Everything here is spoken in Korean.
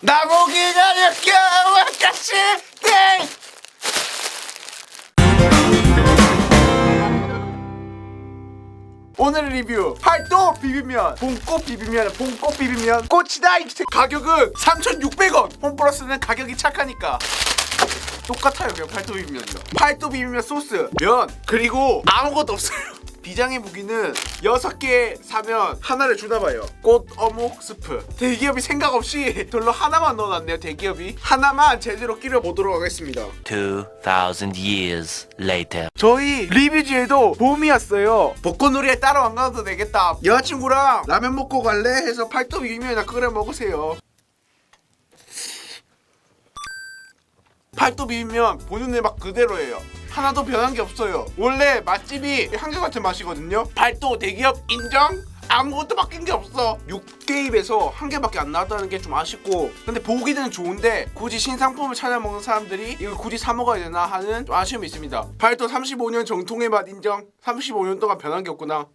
나보기가 역겨워 같이 땡! 오늘 리뷰 팔도 비빔면 봄꽃 비빔면 봄꽃 비빔면 꽃이다 이 가격은 3,600원. 홈플러스는 가격이 착하니까. 똑같아요 그냥 팔도 비빔면이랑 팔도 비빔면 소스 면 그리고 아무것도 없어요 비장의 무기는 6개 사면 하나를 주나봐요. 꽃 어묵 스프. 대기업이 생각 없이 별로 하나만 넣어놨네요 대기업이. 하나만 제대로 끼려보도록 하겠습니다. 2,000 years later. 저희 리뷰지에도 봄이었어요. 벚꽃놀이에 따로 안 가도 되겠다. 여자친구랑 라면 먹고 갈래? 해서 팔도 비빔면이나 끓여 먹으세요. 팔도 비빔면 본연의 맛 그대로예요 하나도 변한 게 없어요. 원래 맛집이 한결같은 맛이거든요. 팔도 대기업 인정? 아무것도 바뀐 게 없어. 6개 입에서 한 개밖에 안 나왔다는 게 좀 아쉽고 근데 보기는 좋은데 굳이 신상품을 찾아 먹는 사람들이 이걸 굳이 사 먹어야 되나 하는 좀 아쉬움이 있습니다. 팔도 35년 정통의 맛 인정? 35년 동안 변한 게 없구나